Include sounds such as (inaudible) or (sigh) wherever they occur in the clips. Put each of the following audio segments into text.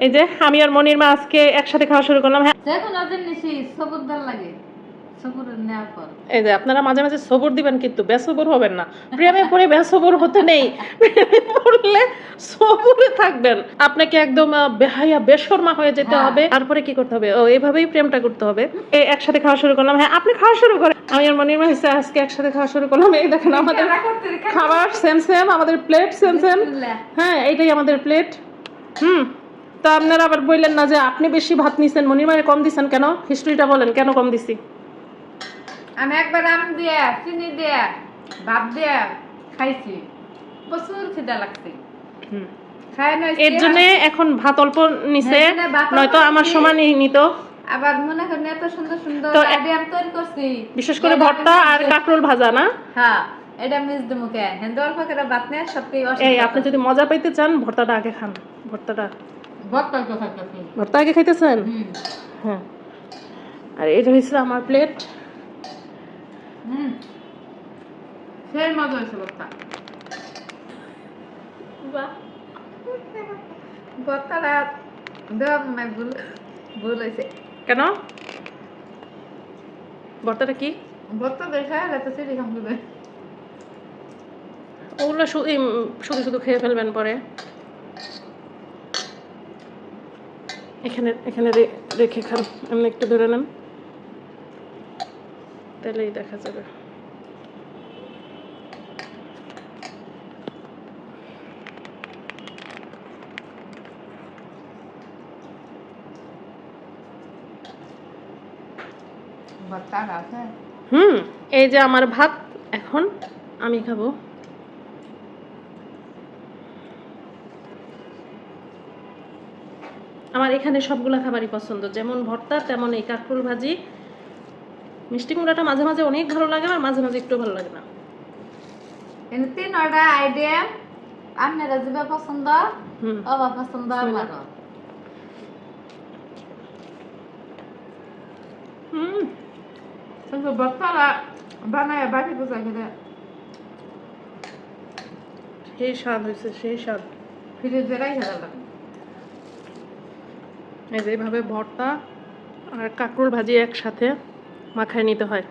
এই যে আমি আর মনির মা আজকে একসাথে খাওয়া শুরু করলাম হ্যাঁ। দেখুন ওদের নিশি সবুর দল লাগে। সবুর নেওয়ার পর। এই যে আপনারা মাঝে মাঝে সবর দিবেন কিন্তু বেসবর হবেন না। প্রেমে পড়ে বেসবর হতে নেই। প্রেমে পড়লে সবরে থাকবেন। আপনাকে একদম বেহায়া বেশর্মা হয়ে যেতে হ্যাঁ। হবে। তারপরে কি করতে হবে? ও এভাবেই প্রেমটা করতে হবে। এই একসাথে খাওয়া শুরু করলাম হ্যাঁ আপনি খাওয়া শুরু করেন। আমি আর মনির হিসেবে আজকে একসাথে খাওয়া শুরু করলাম। এই দেখেন আমাদের খাবার সেম সেম আমাদের প্লেট সেম সেম। হ্যাঁ এইটাই আমাদের প্লেট হুম। তো আপনারা আবার বললেন না যে আপনি বেশি ভাত নিছেন মনির কম দিছেন কেন? হিস্ট্রিটা বলেন কেন কম দিছি? আমি একবার আম দিয়া চিনি দিয়া ভাত দিয়া খাইছি। প্রচুর খিদা লাগছে। এর জন্য এখন ভাত অল্প নিছে হ্যাঁ, নয়তো আমার নিছি। সমানই নিত আবার মনে করেন এত সুন্দর সুন্দর আইডিয়াম তৈরি করছি। বিশেষ করে ভর্তা আর কাঁকরোল ভাজা না। হ্যাঁ এটা মিস দিমু কে হেন্দু অল্প করে ভাত নেয় সত্যি এই আপনি যদি মজা পাইতে চান ভর্তাটা আগে খান ভর্তাটা। ভর্তা তো খাইতেছি ভর্তা আগে খাইতেছেন? হ্যাঁ। আর এটা হচ্ছে আমার প্লেট সেই মজা হয়েছে ভর্তা। ভর্তাটা দেওয়া মনে ভুল ভুল হয়েছে। কেন? ভর্তাটা কি? ভর্তা দেখা ওগুলো শুধু শুধু খেয়ে ফেলবেন পরে। এখানে এখানে রেখে খান। এমনি একটু ধরে নেন। তাহলেই দেখা যাবে। হুম এই যে আমার ভাত এখন আমি খাব। আমার এখানে সবগুলা খাবারই পছন্দ। যেমন ভর্তা তেমন এই কাঁকরোল ভাজি। মিষ্টি কুমড়াটা মাঝে মাঝে অনেক ভালো লাগে আর মাঝে মাঝে একটু ভালো লাগে না। তিন অর্ডার আপনারা যেটা পছন্দ হুম। অবা পছন্দ আমার। হুম। ভর্তারা বানায় বাকি সেই স্বাদ হয়েছে সেই স্বাদ। ফ্রিজে রাখা গেল। এই যে এইভাবে ভর্তা আর কাঁকরোল ভাজি একসাথে মাখায় নিতে হয়।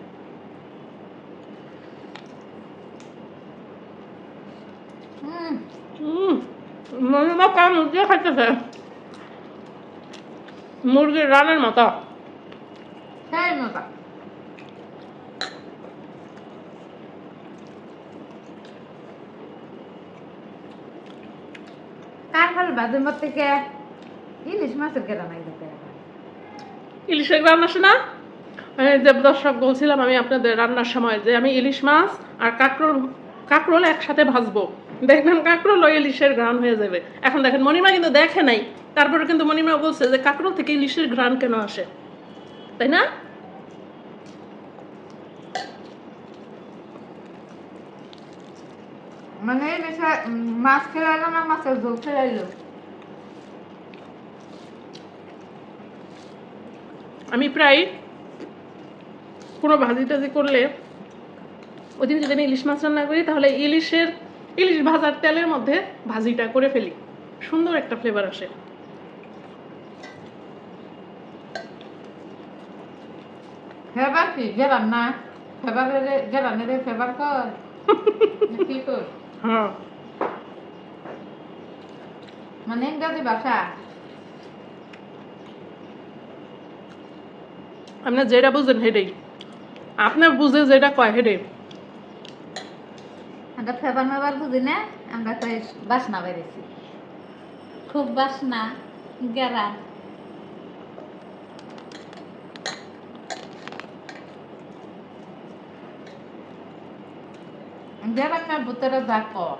কার খাইতেছে? মুরগির রানের মতো। সেই কার খালি বাজের মধ্যে থেকে? ইলিশ মাছের ইলিশের গ্রাম আসে যে দর্শক বলছিলাম আমি আপনাদের রান্নার সময় যে আমি ইলিশ মাছ আর কাঁকরোল কাঁকরোল একসাথে ভাজবো। দেখবেন কাঁকরোল ও ইলিশের ঘ্রাণ হয়ে যাবে। এখন দেখেন মণিমা কিন্তু দেখে নাই। তারপরে কিন্তু মণিমা বলছে যে কাঁকরোল থেকে ইলিশের ঘ্রাণ কেন আসে? তাই না? মানে মাছ খেলাইলো না মাছের ঝোল খেলাইলো? আমি প্রায় কোনো ভাজি টাজি করলে ওই দিন যদি আমি ইলিশ মাছ রান্না করি তাহলে ইলিশের ইলিশ ভাজার তেলের মধ্যে ভাজিটা করে ফেলি। সুন্দর একটা ফ্লেভার আসে। ফেবার কি? গেরান না ফেবারের গেরানের ফেবার কর। (laughs) কি কর? হ্যাঁ। মানে ইংরাজি ভাষা? আপনার যেটা বুঝেন হেডেই আপনার বুঝে যেটা কয় হেডে আমরা ফেবার মেবার বুঝি না আমরা তো বাসনা বেড়েছি। খুব বাসনা গেরা। গেরান না যা কর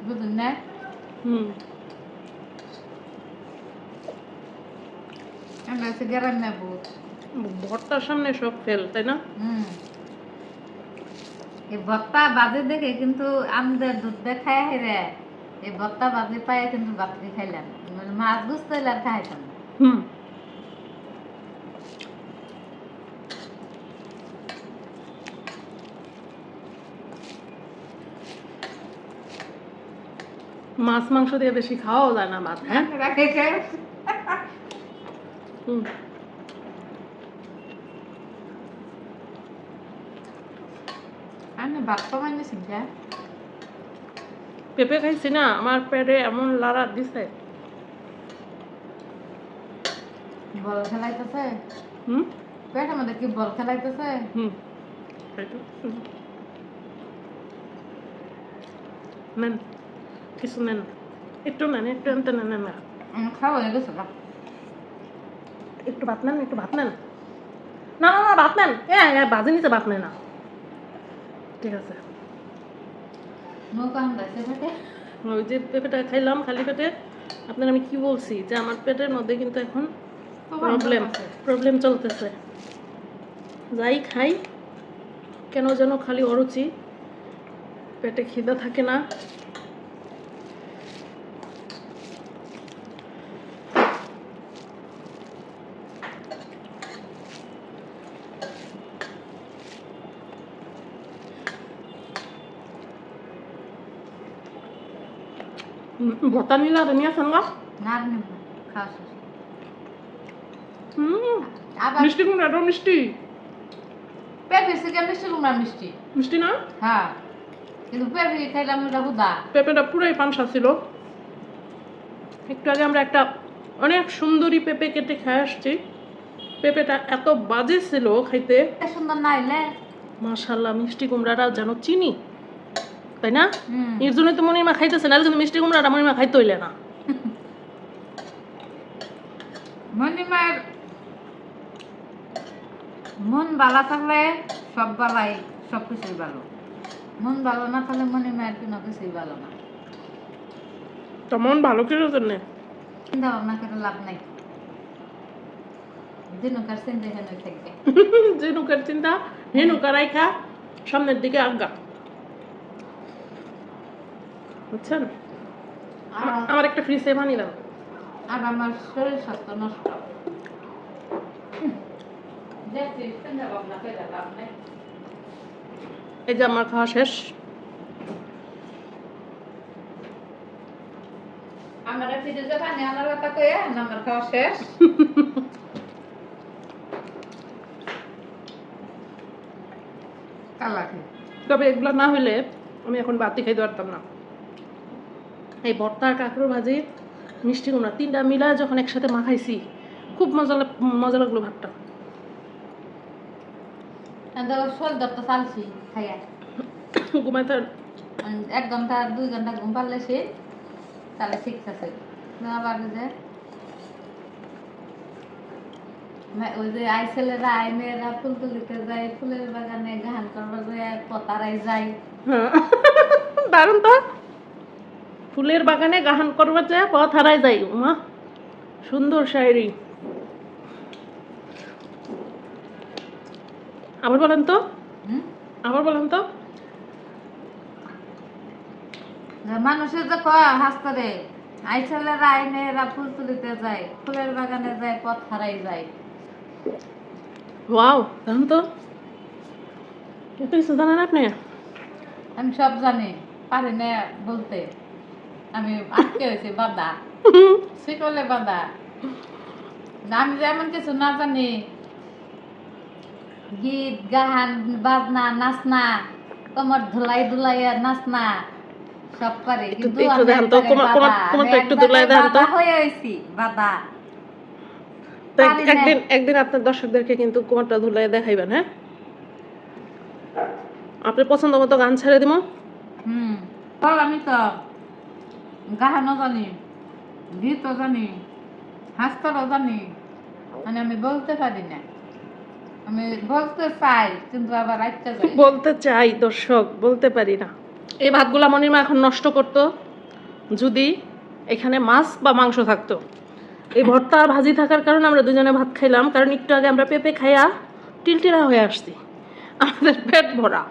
বুঝুন না? হুম। আমরা হচ্ছে গেরান না ভূত। ভর্তার সামনে সব ফেল তাই না? এই ভত্তা বাজে দেখে কিন্তু আমাদের দুধ দেখায় হেরে এই ভত্তা বাজে পায়ে কিন্তু বাপরি খাইলাম। মানে মাছ বুঝতে হইলে আর খাইতাম হুম। মাছ মাংস দিয়ে বেশি খাওয়াও যায় না মাছ হ্যাঁ? হুম। কমাই নিছি যা পেঁপে খাইছি না আমার পেটে এমন লাড়া দিছে। বল খেলাইতেছে? হুম? পেটের মধ্যে কি বল খেলাইতেছে? হুম নেন কিছু নেন। একটু নেন একটু আনতে নেন না। খাওয়া হয়ে গেছে। একটু ভাত নেন একটু ভাত নেন। না না না ভাত নেন। হ্যাঁ বাজে নিচে ভাত নেন না। ঠিক আছে। ওই যে পেঁপেটা খাইলাম খালি পেটে। আপনার আমি কি বলছি? যে আমার পেটের মধ্যে কিন্তু এখন প্রবলেম প্রবলেম চলতেছে। যাই খাই কেন যেন খালি অরুচি। পেটে খিদা থাকে না। ভর্তা নিলা নিয়ে আসেন গা না নেব খাওয়া শেষ হুম মিষ্টি কুমড়া মিষ্টি পেঁপে থেকে মিষ্টি কুমড়া মিষ্টি মিষ্টি না হ্যাঁ কিন্তু পেঁপে খাইলাম ওটা হুদা পেঁপেটা পুরাই পানসা ছিল একটু আগে আমরা একটা অনেক সুন্দরী পেঁপে কেটে খেয়ে আসছি পেঁপেটা এত বাজে ছিল খাইতে সুন্দর না মাশাল্লাহ মিষ্টি কুমড়াটা যেন চিনি তাই না? এর তো মনিমা খাইতেছে না কিন্তু মিষ্টি কুমড়াটা মনিমা খাইতে হইলে না। মনিমার মন ভালো থাকলে সব বালাই সব কিছুই ভালো। মন ভালো না থাকলে মনিমায়ের কোনো কিছুই ভালো না। তো মন ভালো কিসের জন্য? চিন্তা ভাবনা করে লাভ নাই। দিনকার চিন্তা হেন থাকবে যে চিন্তা হে নৌকা রাইখা সামনের দিকে আজ্ঞা। বুঝছেন? আমার একটা ফ্রি সেভ আনিলাম আর আমার শরীর স্বাস্থ্য নষ্ট। এই যে আমার খাওয়া শেষ। আমার ফ্রিজে পানি আনার কথা কয়ে আমার খাওয়া শেষ। তবে এগুলো না হইলে আমি এখন বাতি খাইতে পারতাম না। এই ভর্তা কাঁকড়ো ভাজি মিষ্টি কুমড়া তিনটা মিলায় যখন একসাথে মাখাইছি খুব মজা মজা লাগল ভাতটা। শরীর দরটা চালছি খাইয়া। ঘুমাইতে উম, এক ঘণ্টা দুই ঘণ্টা ঘুম পারলে সে তাহলে ঠিক আছে। ওই যে ওই যে আই ছেলেরা আই মেয়েরা ফুল তুলিতে যায় ফুলের বাগানে গান করবার যায় পতারাই যায়। হ্যাঁ। দারুণ তো। ফুলের বাগানে গাহান করবার যায় পথ হারাই যাই মা সুন্দর শায়রি। আবার বলেন তো? আবার বলেন তো? মানুষের যে আই ছেলেরা আই মেয়েরা ফুল তুলিতে যায় ফুলের বাগানে যায় পথ হারাই যায়। ওয়াও দারুণ তো? কিছু জানেন আপনি? আমি সব জানি পারি না বলতে। আমি আটকে হয়েছি বাধা। শিকলে বাধা। আমি যেমন কিছু না জানি গীত গান বাজনা নাচনা কমর ধুলাই ধুলাইয়া নাচনা সব একটু- কিন্তু বাঁধা। একদিন একদিন আপনার দর্শকদেরকে কিন্তু কুমারটা ধুলাই দেখাইবেন হ্যাঁ? আপনার পছন্দ মতো গান ছেড়ে দিব হুম বল আমি তো। গাহানও জানি গীতও জানি হাস্তরও জানি মানে আমি বলতে পারি না। আমি বলতে চাই কিন্তু আবার রাখতে যাই বলতে চাই দর্শক বলতে পারি না। এই ভাতগুলা মনিমা এখন নষ্ট করতো। যদি এখানে মাছ বা মাংস থাকতো। এই ভর্তা ভাজি থাকার কারণে আমরা দুজনে ভাত খাইলাম। কারণ একটু আগে আমরা পেঁপে খাইয়া টিলটিরা হয়ে আসছি। আমাদের পেট ভরা।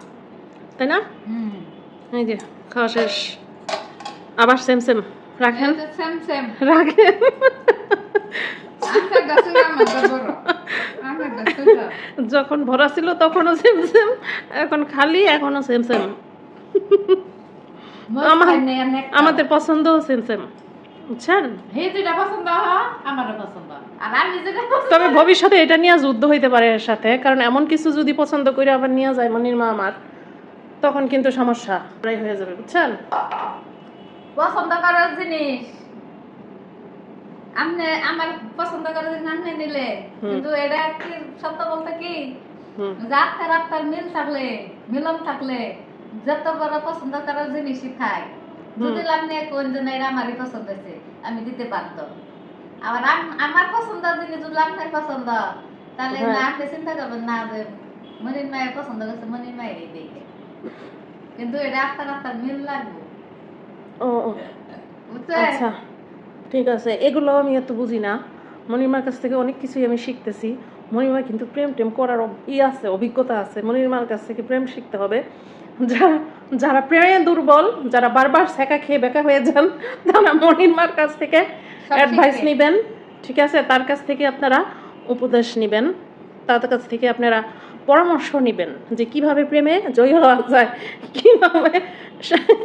তাই না? হুম। এই যে খাওয়া শেষ। আবার সেম সেম রাখেন? সেম সেম রাখেন। যখন ভরা ছিল তখনও সেম সেম এখন খালি এখনও সেম সেম আমাদের পছন্দও সেম সেম বুঝছেন? হে যেটা পছন্দ আমারও পছন্দ। আর আমি যেটা পছন্দ। তবে ভবিষ্যতে এটা নিয়ে যুদ্ধ হইতে পারে এর সাথে কারণ এমন কিছু যদি পছন্দ করে আবার নিয়ে যায় মনির মা আমার তখন কিন্তু সমস্যা প্রায় হয়ে যাবে বুঝছেন? পছন্দ করার জিনিস। আপনি আমার পছন্দ করার জিনিস আপনি নিলে। কিন্তু এটা কি সত্য বলতে কি? রাতটা রাতটার মিল থাকলে মিলন থাকলে যত বড় পছন্দ করার জিনিসই থাক যদি আপনি কোন জন এটা আমারই পছন্দ হয়েছে আমি দিতে পারতাম আবার আম- আমার পছন্দ জিনিস যদি আপনার পছন্দ তাহলে হ্যাঁ। না আপনি চিন্তা করবেন না যে মনির মায়ের পছন্দ করছে মনির মায়ের এই দেখে। কিন্তু এটা আপনার আপনার মিল লাগবে। ও আচ্ছা ঠিক আছে। এগুলো আমি এত বুঝি না। মনিমার কাছ থেকে অনেক কিছুই আমি শিখতেছি। মনিমা কিন্তু প্রেম টেম করার ই আছে অভিজ্ঞতা আছে। মনিমার কাছ থেকে প্রেম শিখতে হবে। যারা যারা প্রেমে দুর্বল যারা বারবার সেকা খেয়ে বেকা হয়ে যান তারা মনিমার কাছ থেকে অ্যাডভাইস। নেবেন। ঠিক আছে? তার কাছ থেকে আপনারা উপদেশ নেবেন। তার কাছ থেকে আপনারা পরামর্শ নেবেন যে কীভাবে প্রেমে জয়ী হওয়া যায় কীভাবে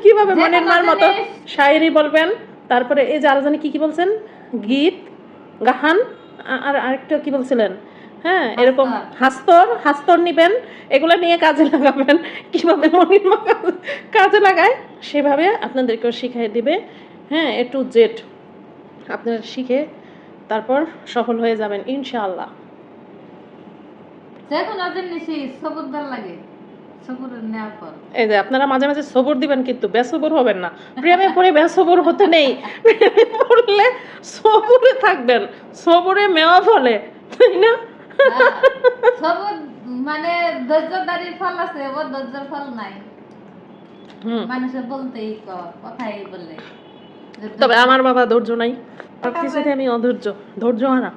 কীভাবে মনের মার মতো শায়েরি বলবেন তারপরে এই যে আরও জানি কি কি বলছেন? গীত গাহান আর আরেকটা কি বলছিলেন? হ্যাঁ এরকম হাস্তর হাস্তর নিবেন এগুলো নিয়ে কাজে লাগাবেন কীভাবে মনির মা কাজে- কাজে লাগায় সেভাবে আপনাদেরকেও শিখিয়ে দিবে। হ্যাঁ এ টু জেড আপনারা শিখে তারপর সফল হয়ে যাবেন ইনশাআল্লাহ। যে কোনো জিনিসই সবুরদার লাগে সবুর নেওয়ার পর। এই যে আপনারা মাঝে মাঝে সবর দিবেন কিন্তু বেসবর হবেন না। প্রেমে পড়ে বেসবর হতে নেই। প্রেমে পড়লে সবরে থাকবেন সবরে মেওয়া ফলে তাই না? মানে ধৈর্যদারির ফল আছে ও ধৈর্যের ফল নাই। হুম। মানুষের বলতেই ক- কথাই বলে। তবে আমার বাবা ধৈর্য নাই সব কিছুতে আমি অধৈর্য ধৈর্য হারা।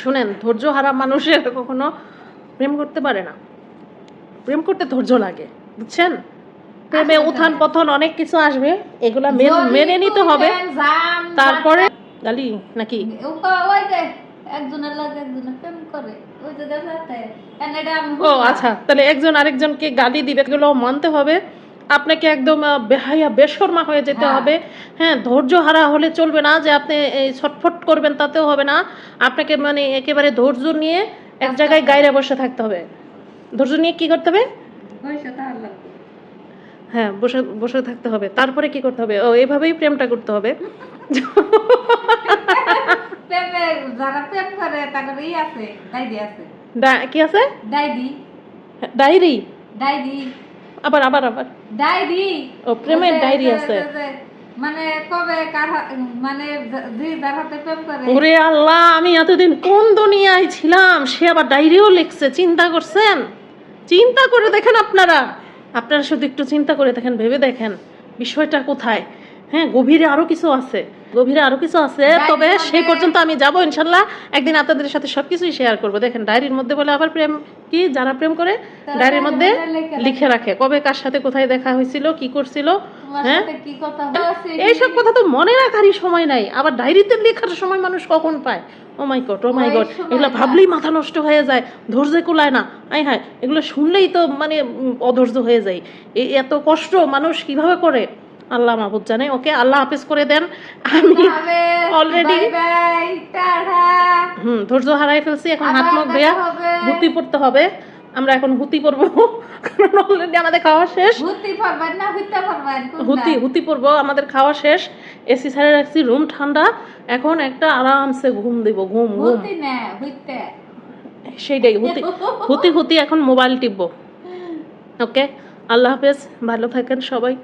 শুনেন ধৈর্য হারা মানুষের কখনো প্রেম করতে পারে না। প্রেম করতে ধৈর্য লাগে বুঝছেন? প্রেমে উত্থান। পতন অনেক কিছু আসবে এগুলা মেনে নিতে হবে। তারপরে গালি নাকি? একজনের লাগে একজনের প্রেম করে। ওই যে ও আচ্ছা তাহলে একজন আরেকজনকে গালি দিবে এগুলো মানতে হবে। আপনাকে একদম বেহাইয়া বেশর্মা হয়ে যেতে হ্যাঁ। হবে। হ্যাঁ ধৈর্য হারা হলে চলবে না যে আপনি এই ছটফট করবেন তাতেও হবে না। আপনাকে মানে একেবারে ধৈর্য নিয়ে এক আচ্ছা, জায়গায় গাইরে বসে থাকতে হবে। ধৈর্য নিয়ে কি করতে হবে। হ্যাঁ বসে বসে থাকতে হবে। তারপরে কি করতে হবে? ও এভাবেই প্রেমটা করতে হবে। প্রেমে যারা প্রেম করে তাদের আছে ডাইরি কি আছে? Diary diary? ডাইরি আবার আবার আবার। ডাইরি ও, প্রেমের ডায়েরি আছে। মানে কবে কার মানে যে- যে যার হাতে প্রেম করে। ওরে আল্লাহ আমি এতদিন কোন দুনিয়ায় ছিলাম? সে আবার ডায়েরিও লিখছে চিন্তা করছেন? চিন্তা করে দেখেন আপনারা। আপনারা শুধু একটু চিন্তা করে দেখেন ভেবে দেখেন। বিষয়টা কোথায়? হ্যাঁ গভীরে আরও কিছু আছে। গভীরে আরও কিছু আছে তবে সেই পর্যন্ত আমি যাব ইনশাল্লাহ। একদিন আপনাদের সাথে সবকিছুই শেয়ার করব। দেখেন ডায়েরির মধ্যে বলে আবার প্রেম কি? যারা প্রেম করে ডায়েরির মধ্যে লিখে রাখে। কবে কার সাথে কোথায় দেখা হয়েছিল কি করছিল হ্যাঁ? এইসব কথা তো মনে রাখারই সময় নাই। আবার ডায়েরিতে লেখার সময় মানুষ কখন পায়? ও মাই গড ও মাই গড এগুলো ভাবলেই মাথা নষ্ট হয়ে যায় ধৈর্য কুলায় না। আই হায় এগুলো শুনলেই তো মানে অধৈর্য হয়ে যায়। এত কষ্ট মানুষ কীভাবে করে? আল্লাহ মাহবুদ জানে। ওকে আল্লাহ হাফেজ করে দেন। আমি বাই হুম ধৈর্য হারাই ফেলছি এখন হাত মুখ হবে। হুতি পড়তে হবে। আমরা এখন হুতি পড়ব কারণ অলরেডি আমাদের খাওয়া শেষ। হুতি পারবেন না হইতে পারবেন হুতি হুতি পড়ব আমাদের খাওয়া শেষ। এসি ছাড়ে রাখছি রুম ঠান্ডা। এখন একটা আরামসে ঘুম দিব ঘুম ঘুম। হুতি না সেইটাই হুতি হুতি হুতি এখন মোবাইল টিপবো। ওকে আল্লাহ হাফেজ ভালো থাকেন সবাই।